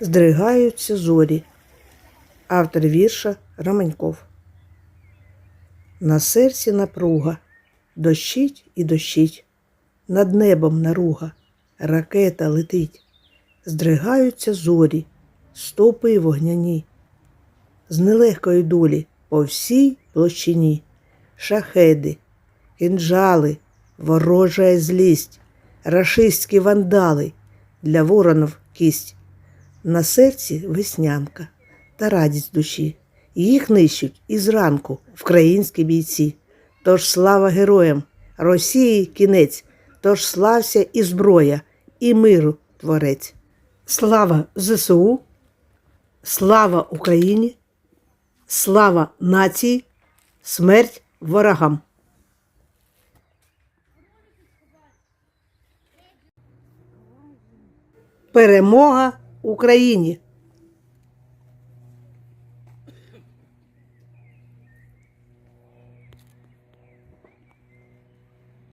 Здригаються зорі. Автор вірша Романьков. На серці напруга, дощить і дощить, над небом наруга, ракета летить, здригаються зорі, стопи вогняні, з нелегкої долі по всій площині, шахеди, кінжали, ворожа злість, рашистські вандали, для воронов кість. На серці веснянка та радість душі. Їх нищуть і зранку вкраїнські бійці. Тож слава героям, Росії кінець, тож слався і зброя, і миру творець. Слава ЗСУ, слава Україні, слава нації, смерть ворогам. Перемога Україні!